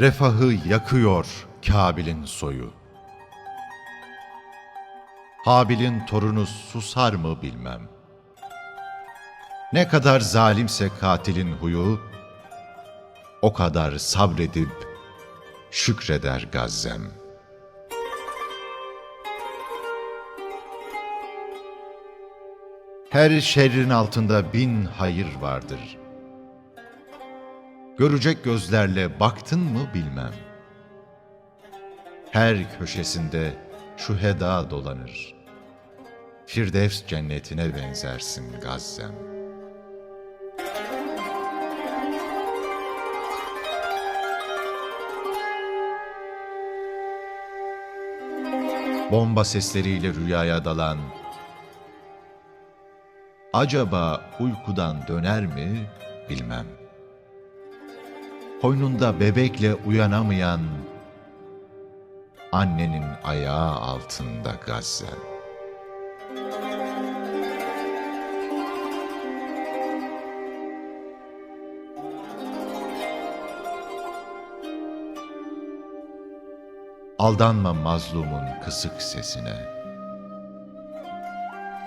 Refahı yakıyor Kabil'in soyu. Habil'in torunu susar mı bilmem. Ne kadar zalimse katilin huyu, o kadar sabredip şükreder Gazzem. Her şerrin altında bin hayır vardır. Görecek gözlerle baktın mı bilmem. Her köşesinde şu heda dolanır. Firdevs cennetine benzersin Gazzem. Bomba sesleriyle rüyaya dalan, acaba uykudan döner mi bilmem. Koynunda bebekle uyanamayan, annenin ayağı altında Gazzem. Aldanma mazlumun kısık sesine.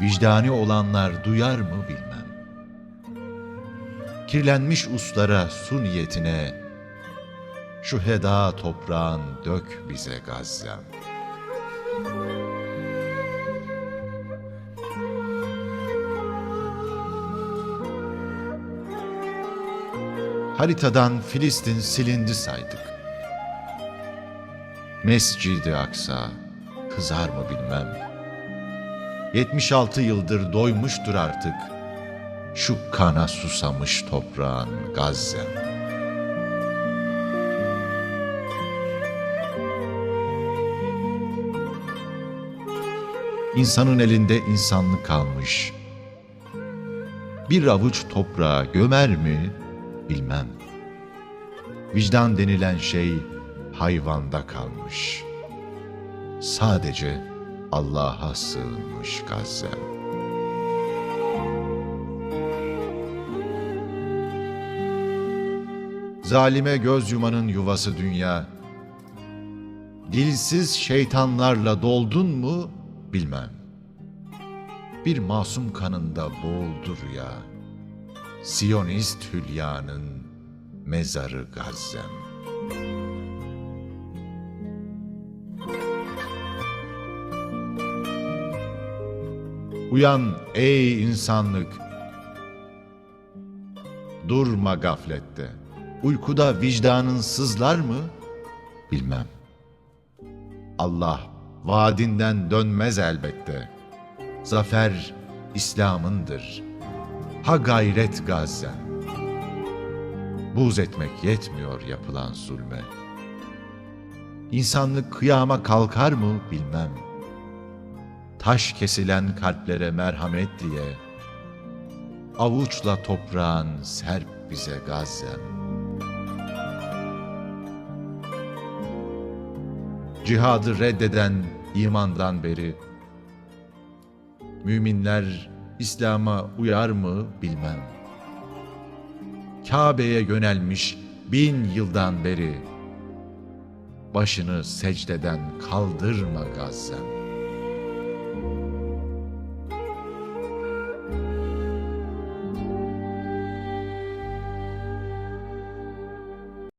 Vicdani olanlar duyar mı bilmem. Kirlenmiş uslara su niyetine, şu heda toprağın dök bize Gazzem. Haritadan Filistin silindi saydık. Mescid-i Aksa kızar mı bilmem. 76 yıldır doymuştur artık şu kana susamış toprağın Gazzem. İnsanın elinde insanlık kalmış. Bir avuç toprağa gömer mi bilmem. Vicdan denilen şey hayvanda kalmış. Sadece Allah'a sığınmış Gazzem. Zalime göz yumanın yuvası dünya. Dilsiz şeytanlarla doldun mu bilmem. Bir masum kanında boğuldu rüya. Siyonist hülyanın mezarı Gazzem. Uyan ey insanlık. Durma gaflette. Uykuda vicdanın sızlar mı? Bilmem. Allah vaadinden dönmez elbette. Zafer İslam'ındır. Ha gayret Gazzem. Buz etmek yetmiyor yapılan zulme. İnsanlık kıyama kalkar mı bilmem. Taş kesilen kalplere merhamet diye avuçla toprağın serp bize Gazzem. Cihadı reddeden imandan beri müminler İslam'a uyar mı bilmem. Kabe'ye yönelmiş bin yıldan beri başını secdeden kaldırma Gazzem.